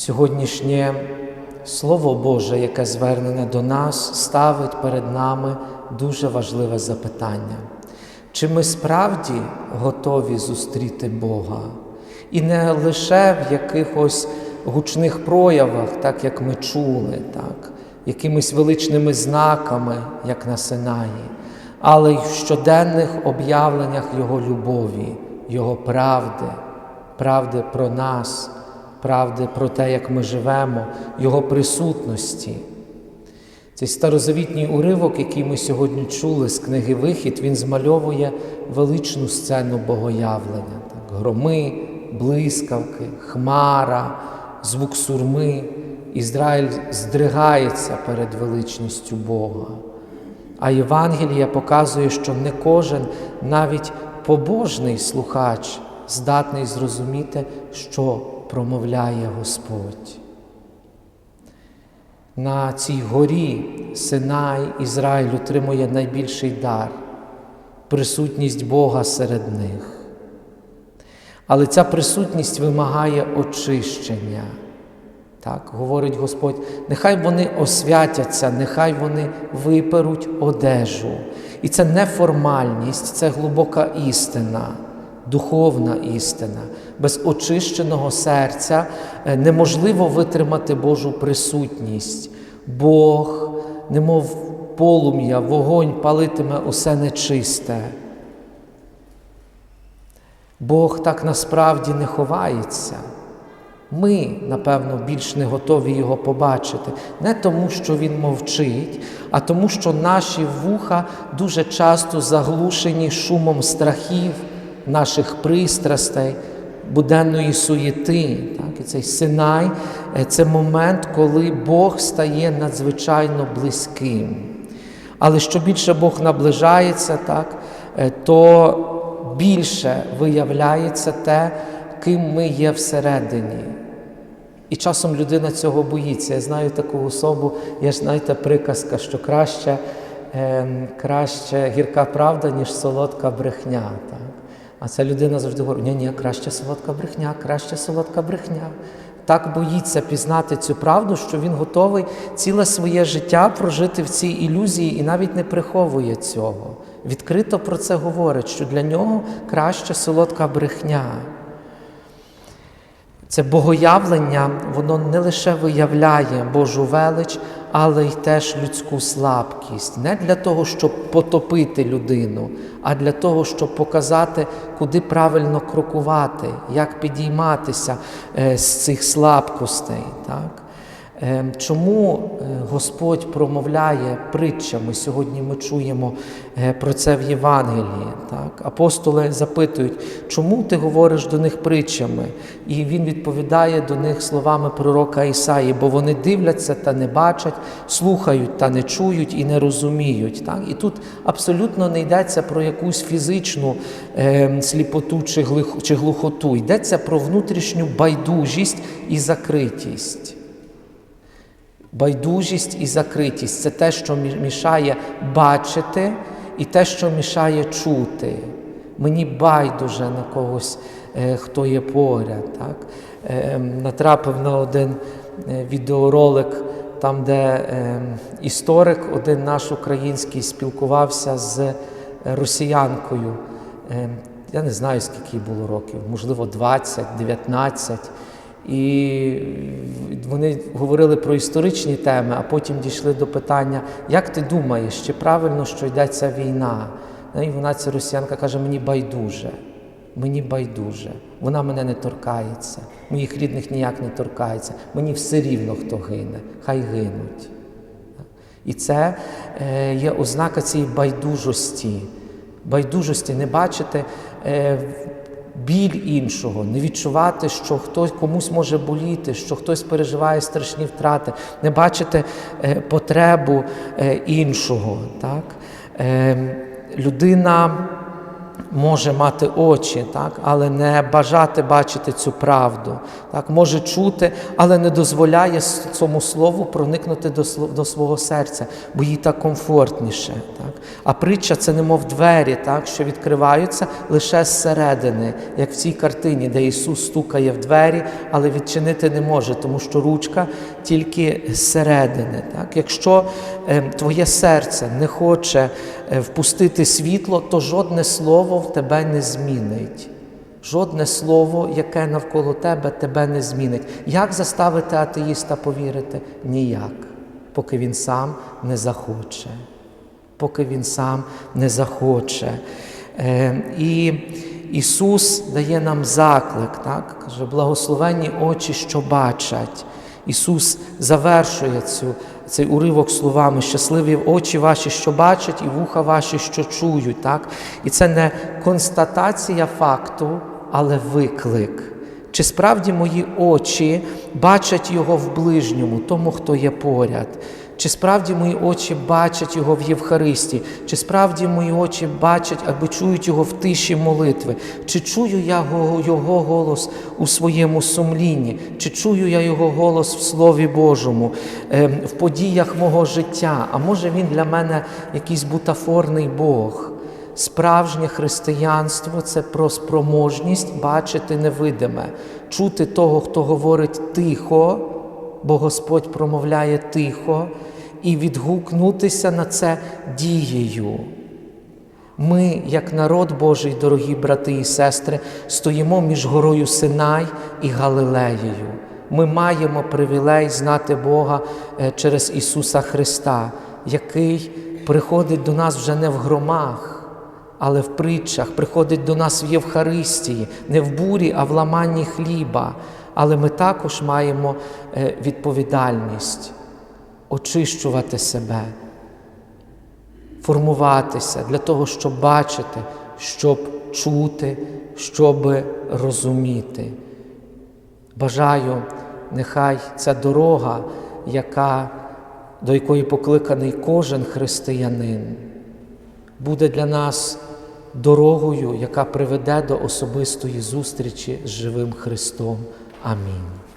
Сьогоднішнє Слово Боже, яке звернене до нас, ставить перед нами дуже важливе запитання. Чи ми справді готові зустріти Бога? І не лише в якихось гучних проявах, так як ми чули, так, якимись величними знаками, як на Синаї, але й в щоденних об'явленнях Його любові, Його правди, правди про нас, правди про те, як ми живемо, Його присутності. Цей старозавітній уривок, який ми сьогодні чули з книги Вихід, він змальовує величну сцену богоявлення. Так? Громи, блискавки, хмара, звук сурми. Ізраїль здригається перед величністю Бога. А Євангелія показує, що не кожен, навіть побожний слухач, здатний зрозуміти, що промовляє Господь. На цій горі Синай Ізраїль отримує найбільший дар присутність Бога серед них. Але ця присутність вимагає очищення. Так, говорить Господь, нехай вони освятяться, нехай вони виперуть одежу. І це не формальність, це глибока істина, духовна істина. Без очищеного серця е, неможливо витримати Божу присутність. Бог, немов полум'я, вогонь палитиме усе нечисте. Бог так насправді не ховається. Ми, напевно, більш не готові його побачити. Не тому, що він мовчить, а тому, що наші вуха дуже часто заглушені шумом страхів, наших пристрастей, буденної суєти. Так? І цей синай це момент, коли Бог стає надзвичайно близьким. Але що більше Бог наближається, так, то більше виявляється те, ким ми є всередині. І часом людина цього боїться. Я знаю таку особу, є ж знаєте, приказка, що краще е, краще гірка правда, ніж солодка брехня. Так? А ця людина завжди говорить, ні, ні, краще солодка брехня, краще солодка брехня. Так боїться пізнати цю правду, що він готовий ціле своє життя прожити в цій ілюзії і навіть не приховує цього. Відкрито про це говорить, що для нього краще солодка брехня. Це богоявлення, воно не лише виявляє Божу велич, але й теж людську слабкість. Не для того, щоб потопити людину, а для того, щоб показати, куди правильно крокувати, як підійматися з цих слабкостей. Так? Чому Господь промовляє притчами? Сьогодні ми чуємо про це в Євангелії. Так? Апостоли запитують, чому ти говориш до них притчами? І він відповідає до них словами пророка Ісаї, бо вони дивляться та не бачать, слухають та не чують і не розуміють. Так? І тут абсолютно не йдеться про якусь фізичну е, сліпоту чи глухоту, йдеться про внутрішню байдужість і закритість. Байдужість і закритість це те, що мішає бачити, і те, що мішає чути. Мені байдуже на когось, хто є поряд. Так? Натрапив на один відеоролик, там, де історик, один наш український, спілкувався з росіянкою. Я не знаю, скільки їй було років, можливо, 20, 19. І вони говорили про історичні теми, а потім дійшли до питання, як ти думаєш, чи правильно, що йдеться війна? І вона, ця росіянка, каже, мені байдуже, мені байдуже, вона мене не торкається, моїх рідних ніяк не торкається, мені все рівно, хто гине, хай гинуть. І це є ознака цієї байдужості, байдужості не бачити біль іншого, не відчувати, що хтось комусь може боліти, що хтось переживає страшні втрати, не бачити е, потребу е, іншого. Так? Е, людина може мати очі, так, але не бажати бачити цю правду. Так, може чути, але не дозволяє цьому слову проникнути до, до свого серця, бо їй так комфортніше. Так. А притча це немов двері, так, що відкриваються лише зсередини, як в цій картині, де Ісус стукає в двері, але відчинити не може, тому що ручка тільки зсередини. Так. Якщо е, твоє серце не хоче е, впустити світло, то жодне слово в тебе не змінить. Жодне слово, яке навколо тебе, тебе не змінить. Як заставити атеїста повірити? Ніяк, поки він сам не захоче. Поки він сам не захоче. Е, і Ісус дає нам заклик, так? каже, благословенні очі, що бачать. Ісус завершує цю, цей уривок словами щасливі очі ваші, що бачать, і вуха ваші, що чують. Так? І це не констатація факту, але виклик. Чи справді мої очі бачать Його в ближньому, тому, хто є поряд? Чи справді мої очі бачать Його в Євхаристії? Чи справді мої очі бачать або чують Його в тиші молитви? Чи чую я Його голос у своєму сумлінні? Чи чую я Його голос в Слові Божому, ем, в подіях мого життя? А може він для мене якийсь бутафорний Бог? Справжнє християнство це про спроможність бачити невидиме, чути того, хто говорить тихо, бо Господь промовляє тихо, і відгукнутися на це дією. Ми, як народ Божий, дорогі брати і сестри, стоїмо між горою Синай і Галилеєю. Ми маємо привілей знати Бога е, через Ісуса Христа, який приходить до нас вже не в громах, але в притчах, приходить до нас в Євхаристії, не в бурі, а в ламанні хліба. Але ми також маємо е, відповідальність очищувати себе, формуватися для того, щоб бачити, щоб чути, щоб розуміти. Бажаю, нехай ця дорога, яка, до якої покликаний кожен християнин, буде для нас дорогою, яка приведе до особистої зустрічі з живим Христом. Амінь.